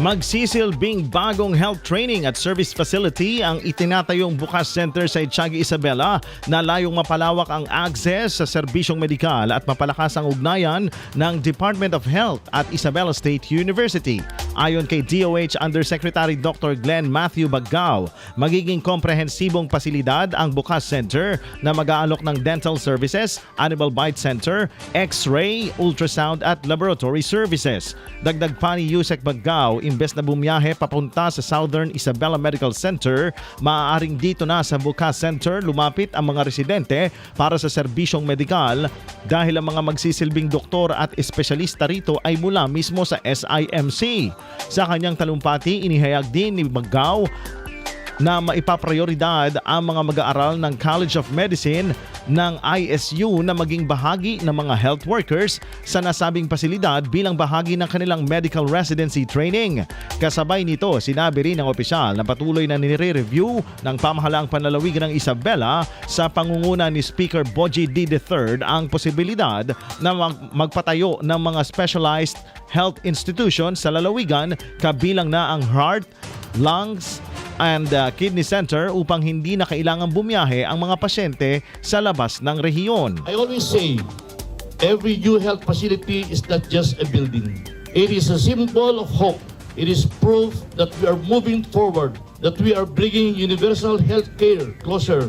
Magsisilbing bagong health training at service facility ang itinatayong bukas center sa Itiagi Isabela na layong mapalawak ang access sa serbisyong medikal at mapalakas ang ugnayan ng Department of Health at Isabela State University. Ayon kay DOH Undersecretary Dr. Glenn Matthew Baggao, magiging komprehensibong pasilidad ang bukas center na mag-aalok ng dental services, animal bite center, x-ray, ultrasound at laboratory services. Dagdag pa ni Yusek Baggao, imbes na bumiyahe papunta sa Southern Isabela Medical Center, maaaring dito na sa Bukas Center lumapit ang mga residente para sa serbisyong medikal dahil ang mga magsisilbing doktor at espesyalista rito ay mula mismo sa SIMC. Sa kanyang talumpati, inihayag din ni Baggao na maipaprioridad ang mga mag-aaral ng College of Medicine ng ISU na maging bahagi ng mga health workers sa nasabing pasilidad bilang bahagi ng kanilang medical residency training. Kasabay nito, sinabi rin ng opisyal na patuloy na nire-review ng pamahalaang panlalawigan ng Isabela sa pangunguna ni Speaker Boji D. III ang posibilidad na mag- magpatayo ng mga specialized health institutions sa lalawigan kabilang na ang heart, lungs, and uh, Kidney Center upang hindi na kailangang bumiyahe ang mga pasyente sa labas ng rehiyon. I always say, every new health facility is not just a building. It is a symbol of hope. It is proof that we are moving forward, that we are bringing universal health care closer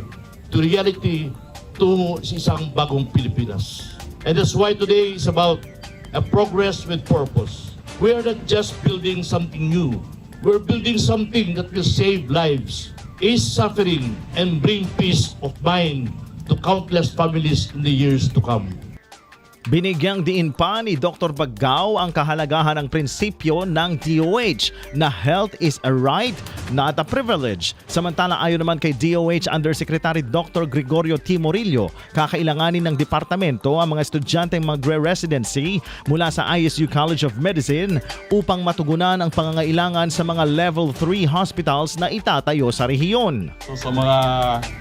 to reality to sa isang bagong Pilipinas. And that's why today is about a progress with purpose. We are not just building something new. We're building something that will save lives, ease suffering, and bring peace of mind to countless families in the years to come. Binigyang diin pa ni Dr. Baggao ang kahalagahan ng prinsipyo ng DOH na health is a right, not a privilege. Samantala ayon naman kay DOH Undersecretary Dr. Gregorio T. Morillo, kakailanganin ng departamento ang mga estudyanteng magre-residency mula sa ISU College of Medicine upang matugunan ang pangangailangan sa mga level 3 hospitals na itatayo sa rehiyon. So sa mga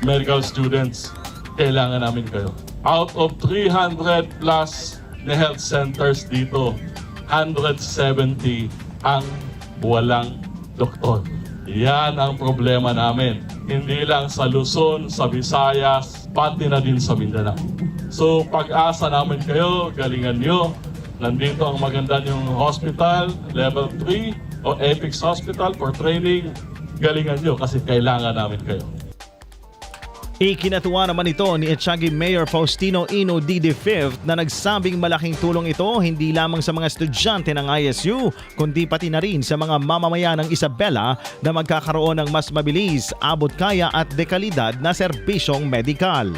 medical students, kailangan namin kayo. Out of 300 plus na health centers dito, 170 ang walang doktor. Yan ang problema namin. Hindi lang sa Luzon, sa Visayas, pati na din sa Mindanao. So pag-asa namin kayo, galingan nyo. Nandito ang maganda yung hospital, level 3 o Epix Hospital for training. Galingan nyo kasi kailangan namin kayo. Ikinatuwa naman ito ni Etiagi Mayor Faustino Ino D. V na nagsabing malaking tulong ito hindi lamang sa mga estudyante ng ISU kundi pati na rin sa mga mamamayan ng Isabela na magkakaroon ng mas mabilis, abot kaya at dekalidad na serbisyong medikal.